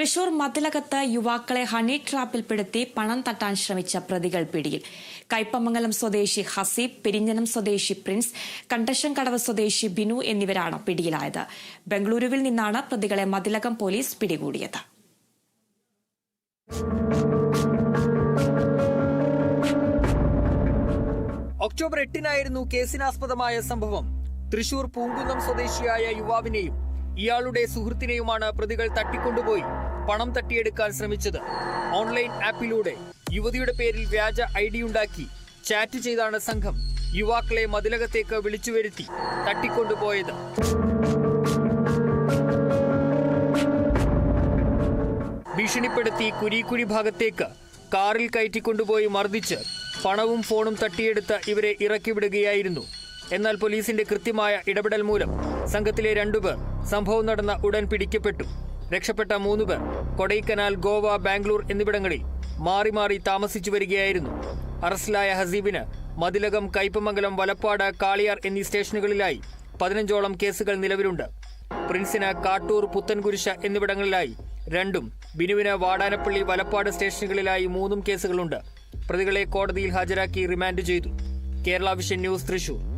തൃശൂർ മതിലകത്ത് യുവാക്കളെ ഹണി ട്രാപ്പിൽപ്പെടുത്തി പണം തട്ടാൻ ശ്രമിച്ച പ്രതികൾ പിടിയിൽ. കൈപ്പമംഗലം സ്വദേശി ഹസീബ് പെരിഞ്ഞനം സ്വദേശി പ്രിൻസ് കണ്ടശം കടവ് സ്വദേശി ബിനു എന്നിവരാണ് പിടിയിലായത്. ബംഗളൂരുവിൽ നിന്നാണ് പ്രതികളെ മതിലകം പോലീസ് പിടികൂടിയത്. ഒക്ടോബർ എട്ടിനായിരുന്നു കേസിനാസ്പദമായ സംഭവം. തൃശൂർ പൂങ്കുന്നം സ്വദേശിയായ യുവാവിനെയും ഇയാളുടെ സുഹൃത്തിനെയുമാണ് പ്രതികൾ തട്ടിക്കൊണ്ടുപോയി. പണം തട്ടിയെടുക്കാൻ ശ്രമിച്ചത് ഓൺലൈൻ ആപ്പിലൂടെ. യുവതിയുടെ പേരിൽ വ്യാജ ഐ ഉണ്ടാക്കി. ചാറ്റ് ചെയ്താണ് സംഘം. യുവാക്കളെ മതിലകത്തേക്ക് വിളിച്ചു വരുത്തി തട്ടിക്കൊണ്ടുപോയത് ഭീഷണിപ്പെടുത്തി കുരീക്കുഴി ഭാഗത്തേക്ക് കാറിൽ കയറ്റിക്കൊണ്ടുപോയി മർദ്ദിച്ച് പണവും ഫോണും തട്ടിയെടുത്ത് ഇവരെ ഇറക്കിവിടുകയായിരുന്നു എന്നാൽ പോലീസിന്റെ കൃത്യമായ ഇടപെടൽ മൂലം സംഘത്തിലെ രണ്ടുപേർ സംഭവം നടന്ന ഉടൻ പിടിക്കപ്പെട്ടു. രക്ഷപ്പെട്ട മൂന്ന് പേർ കൊടൈക്കനാൽ ഗോവ ബാംഗ്ലൂർ എന്നിവിടങ്ങളിൽ മാറി മാറി താമസിച്ചു വരികയായിരുന്നു. അറസ്റ്റിലായ ഹസീബിന് മതിലകം കയ്പമംഗലം വലപ്പാട് കാളിയാർ എന്നീ സ്റ്റേഷനുകളിലായി പതിനഞ്ചോളം കേസുകൾ നിലവിലുണ്ട്. പ്രിൻസിന് കാട്ടൂർ പുത്തൻകുരിശ എന്നിവിടങ്ങളിലായി രണ്ടും ബിനുവിന് വാടാനപ്പള്ളി വലപ്പാട് സ്റ്റേഷനുകളിലായി മൂന്നും കേസുകളുണ്ട്. പ്രതികളെ കോടതിയിൽ ഹാജരാക്കി റിമാൻഡ് ചെയ്തു. Kerala vision news Thrissur.